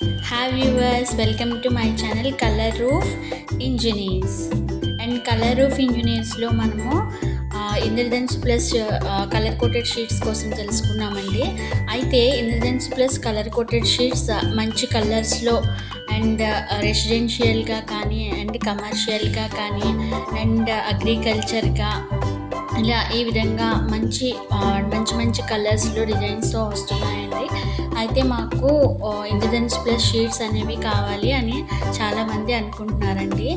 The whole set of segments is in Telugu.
Hi viewers welcome to my channel colour roof engineers and colour roof ఇంజనీర్స్లో మనము Indradhanush plus colour coated sheets కోసం తెలుసుకున్నామండి. అయితే Indradhanush plus colour coated sheets మంచి కలర్స్లో అండ్ రెసిడెన్షియల్గా కానీ అండ్ కమర్షియల్గా కానీ అండ్ అగ్రికల్చర్గా ఇలా ఈ విధంగా మంచి మంచి మంచి కలర్స్లో డిజైన్స్తో వస్తున్నాయండి. అయితే మాకు ఇంద్రధన్స్ ప్లస్ షీట్స్ అనేవి కావాలి అని చాలామంది అనుకుంటున్నారండి.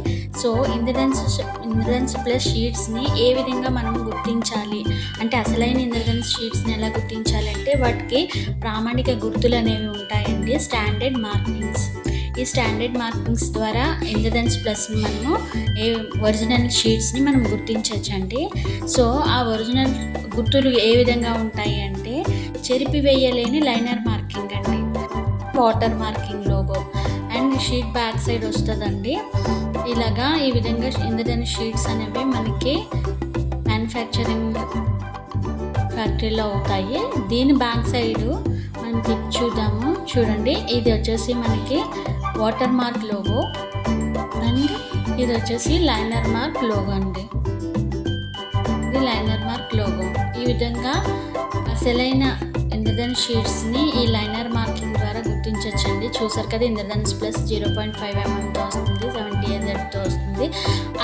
సో ఇంద్రధన్స్ ఇంద్రధన్స్ ప్లస్ షీట్స్ని ఏ విధంగా మనం గుర్తించాలి? అంటే అసలైన ఇంద్రధన్స్ షీట్స్ని ఎలా గుర్తించాలి అంటే వాటికి ప్రామాణిక గుర్తులు అనేవి ఉంటాయండి స్టాండర్డ్ మార్కింగ్స్. ఈ స్టాండర్డ్ మార్కింగ్స్ ద్వారా ఇంద్రధన్స్ ప్లస్ని మనము ఏ ఒరిజినల్ షీట్స్ని మనం గుర్తించవచ్చండి సో ఆ ఒరిజినల్ గుర్తులు ఏ విధంగా ఉంటాయి అంటే చెరిపివేయలేని లైనర్ మార్క్ మార్కింగ్ అండి. Water marking logo. And sheet back side వస్తుందండి. ఇలాగా ఈ విధంగా ఎందుకని షీట్స్ అనేవి మనకి మ్యానుఫ్యాక్చరింగ్ ఫ్యాక్టరీలో అవుతాయి. దీని బ్యాక్ సైడ్ మనం తిప్పి చూద్దాము. చూడండి ఇది వచ్చేసి మనకి వాటర్ మార్క్ లోగో. అండ్ ఇది వచ్చేసి లైనర్ మార్క్ లోగో అండి. ఇది లైనర్ మార్క్ లోగో. ఈ విధంగా అసలైన ఇంద్రధన్ షీట్స్ని ఈ లైనర్ మార్కింగ్ ద్వారా గుర్తించవచ్చండి చూసారు కదా Indradhanush plus zero point five ఎంఎంతో వస్తుంది సెవెంటీ ఎజెడ్తో వస్తుంది.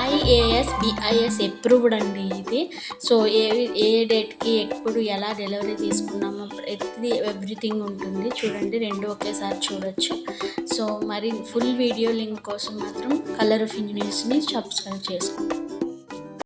ఐఏఎస్ బిఐఎస్ అప్రూవ్డ్ అండి ఇది. సో ఏ ఏ డేట్కి ఎప్పుడు ఎలా డెలివరీ తీసుకున్నామో ప్రతి ఎవ్రీథింగ్ ఉంటుంది. చూడండి రెండు ఒకేసారి చూడొచ్చు. సో మరి ఫుల్ వీడియో లింక్ కోసం మాత్రం కలర్ ఆఫ్ ఇంజనీర్స్ని సబ్స్క్రైబ్ చేసుకోండి.